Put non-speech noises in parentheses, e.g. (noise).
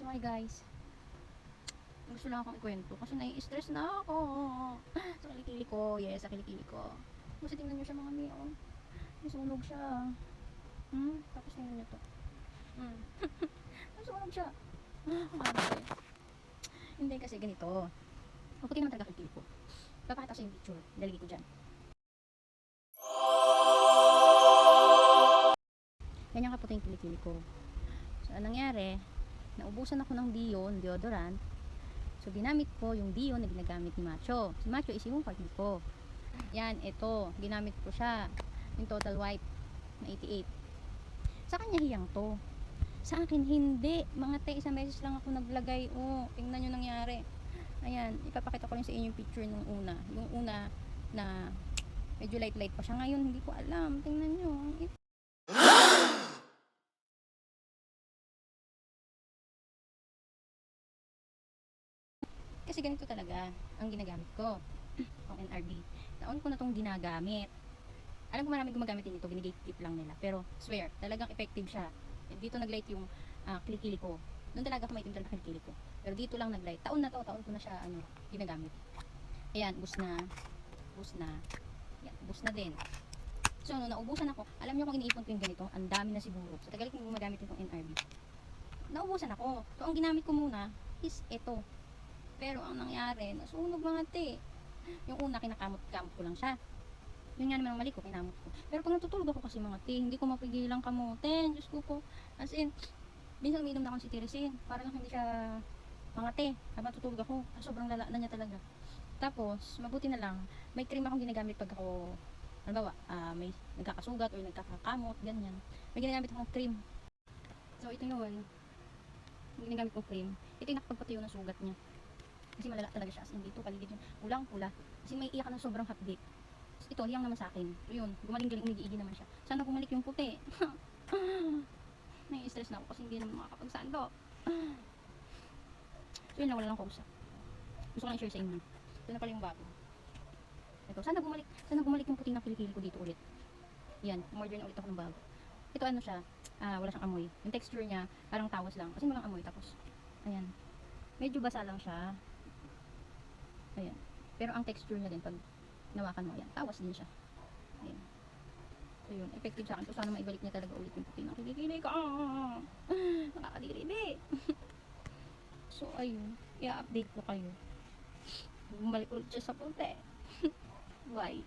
So hi guys. Gusto lang akong ikwento kasi nai-stress na ako. Sa kilikili ko. Yes, sa kilikili ko. Kasi tingnan nyo siya mga mi, oh. Nasunog siya. Hmm? Tapos tingnan nyo to. Hmm. (laughs) Nasunog siya. Ah, okay. Hindi kasi ganito. Maputi naman talaga kilikili ko. Papakita sa yung picture. Dalagay ko dyan. Ganyan kaputi yung kilikili ko. So, anong nangyari? Naubusan ako ng Dion, deodorant. So, ginamit ko yung Dion na ginagamit ni Macho. Si Macho is yung partner ko. Yan, ito. Ginamit ko siya. Yung total white na 88. Sa kanya hiyang to. Sa akin, hindi. Mga te, isang beses lang ako naglagay. Oh, tingnan nyo nangyari. Ayan, ipapakita ko rin sa inyo yung picture nung una. Yung una na medyo light-light pa siya. Ngayon, hindi ko alam. Tingnan nyo. Ito. Kasi ganito talaga ang ginagamit ko. Ang NRB. Taon ko na tong ginagamit. Alam ko marami gumagamit din ito, ginigate lang nila. Pero, swear, talagang effective siya. Dito naglight yung ah, kilikili ko. Doon talaga kumaitim talaga kilikili ko. Pero dito lang naglight. Taon na to, taon ko na siya ano, ginagamit. Ayan, bus na. Bus na. Ayan, bus na din. So, nung naubusan ako, alam niyo kung iniipon ko yung ganito, ang dami na siguro. Sa tagal ko gumagamit itong NRB. Naubusan ako. So, ang ginamit ko muna is ito. Pero ang nangyari, nasunog mga te. Yung una, kinakamot-kamot ko lang siya. Yun nga naman ang mali ko, kinamot ko. Pero pag natutulog ako kasi mga te, hindi ko mapigilang kamutin. Diyos ko po. As in, minsan umiinom na akong si Teresin. Para lang hindi siya mga te. Habang tutulog ako, ah, sobrang lala na niya talaga. Tapos, mabuti na lang, may cream akong ginagamit pag ako, halimbawa, ah, may nagkakasugat or nagkakakamot, ganyan. May ginagamit akong cream. So, ito yun. Ginagamit kong cream. Ito yung nakapagpatayo ng sugat niya. Kasi malala talaga siya. As in, dito, paligid yun. Kulang pula. Kasi may iyak ng sobrang hapdi. Ito, hiyang naman sa akin. Yun. Gumaling-galing, umigi naman siya. Sana bumalik yung puti. (laughs) Nai-stress na ako kasi hindi naman makakapagsando. So, yun lang, wala lang kausap. Gusto ko lang i-share sa inyo. Ito na pala yung bago. Ito, sana bumalik, sana bumalik yung puti ng kilikili ko dito ulit. Yan, umorder na ulit ako ng bago. Ito ano siya, ah, wala siyang amoy. Yung texture niya, parang tawas lang. Kasi walang amoy. Tapos, ayan. Medyo basa lang siya. Ayan. Pero ang texture niya din, pag nawakan mo, ayan, tawas din siya. Ayan. So yun, effective sa akin. So sana maibalik niya talaga ulit yung puti ng kilikili ko. Ah, nakakadiri. (laughs) so ayun, i-update ko kayo. Bumalik ulit siya sa puti. (laughs) Bye.